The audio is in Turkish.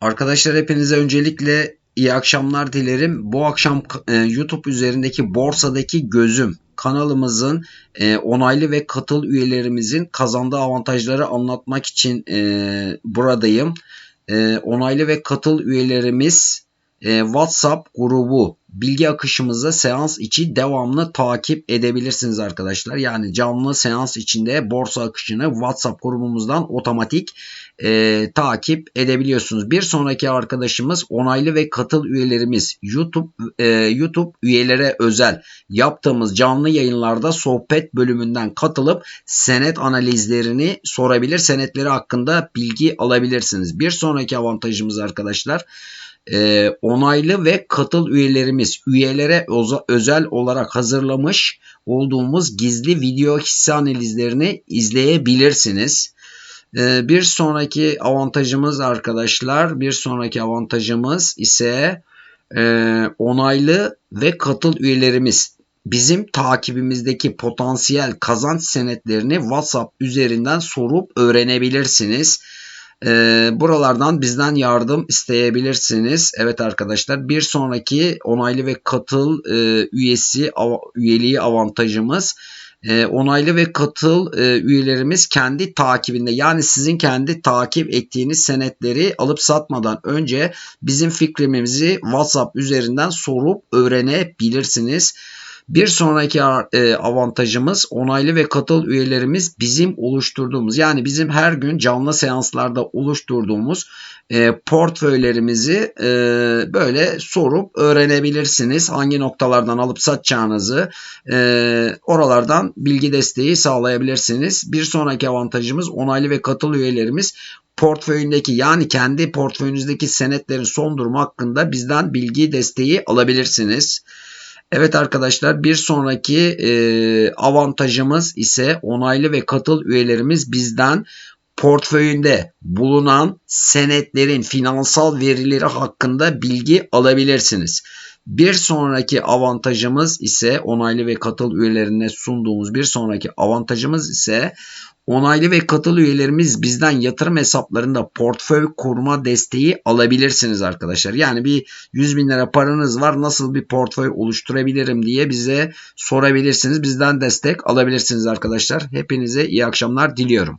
Arkadaşlar hepinize öncelikle iyi akşamlar dilerim. Bu akşam e, YouTube üzerindeki borsadaki gözüm kanalımızın e, onaylı ve katıl üyelerimizin kazandığı avantajları anlatmak için e, buradayım. E, onaylı ve katıl üyelerimiz e, WhatsApp grubu bilgi akışımızı seans içi devamlı takip edebilirsiniz arkadaşlar. Yani canlı seans içinde borsa akışını WhatsApp grubumuzdan otomatik e, takip edebiliyorsunuz. Bir sonraki arkadaşımız onaylı ve katıl üyelerimiz YouTube e, YouTube üyelere özel yaptığımız canlı yayınlarda sohbet bölümünden katılıp senet analizlerini sorabilir. Senetleri hakkında bilgi alabilirsiniz. Bir sonraki avantajımız arkadaşlar e, onaylı ve katıl üyelerimiz üyelere özel olarak hazırlamış olduğumuz gizli video hisse analizlerini izleyebilirsiniz. E, bir sonraki avantajımız arkadaşlar bir sonraki avantajımız ise e, onaylı ve katıl üyelerimiz bizim takibimizdeki potansiyel kazanç senetlerini WhatsApp üzerinden sorup öğrenebilirsiniz. E, buralardan bizden yardım isteyebilirsiniz. Evet arkadaşlar bir sonraki onaylı ve katıl e, üyesi av, üyeliği avantajımız e, onaylı ve katıl e, üyelerimiz kendi takibinde yani sizin kendi takip ettiğiniz senetleri alıp satmadan önce bizim fikrimizi WhatsApp üzerinden sorup öğrenebilirsiniz. Bir sonraki e, avantajımız onaylı ve katıl üyelerimiz bizim oluşturduğumuz yani bizim her gün canlı seanslarda oluşturduğumuz e, portföylerimizi e, böyle sorup öğrenebilirsiniz. Hangi noktalardan alıp satacağınızı oralardan bilgi desteği sağlayabilirsiniz. Bir sonraki avantajımız onaylı ve katıl üyelerimiz portföyündeki yani kendi portföyünüzdeki senetlerin son durumu hakkında bizden bilgi desteği alabilirsiniz. Evet arkadaşlar bir sonraki e, avantajımız ise onaylı ve katıl üyelerimiz bizden portföyünde bulunan senetlerin finansal verileri hakkında bilgi alabilirsiniz. Bir sonraki avantajımız ise onaylı ve katıl üyelerine sunduğumuz bir sonraki avantajımız ise Onaylı ve katıl üyelerimiz bizden yatırım hesaplarında portföy kurma desteği alabilirsiniz arkadaşlar. Yani bir 100 bin lira paranız var nasıl bir portföy oluşturabilirim diye bize sorabilirsiniz. Bizden destek alabilirsiniz arkadaşlar. Hepinize iyi akşamlar diliyorum.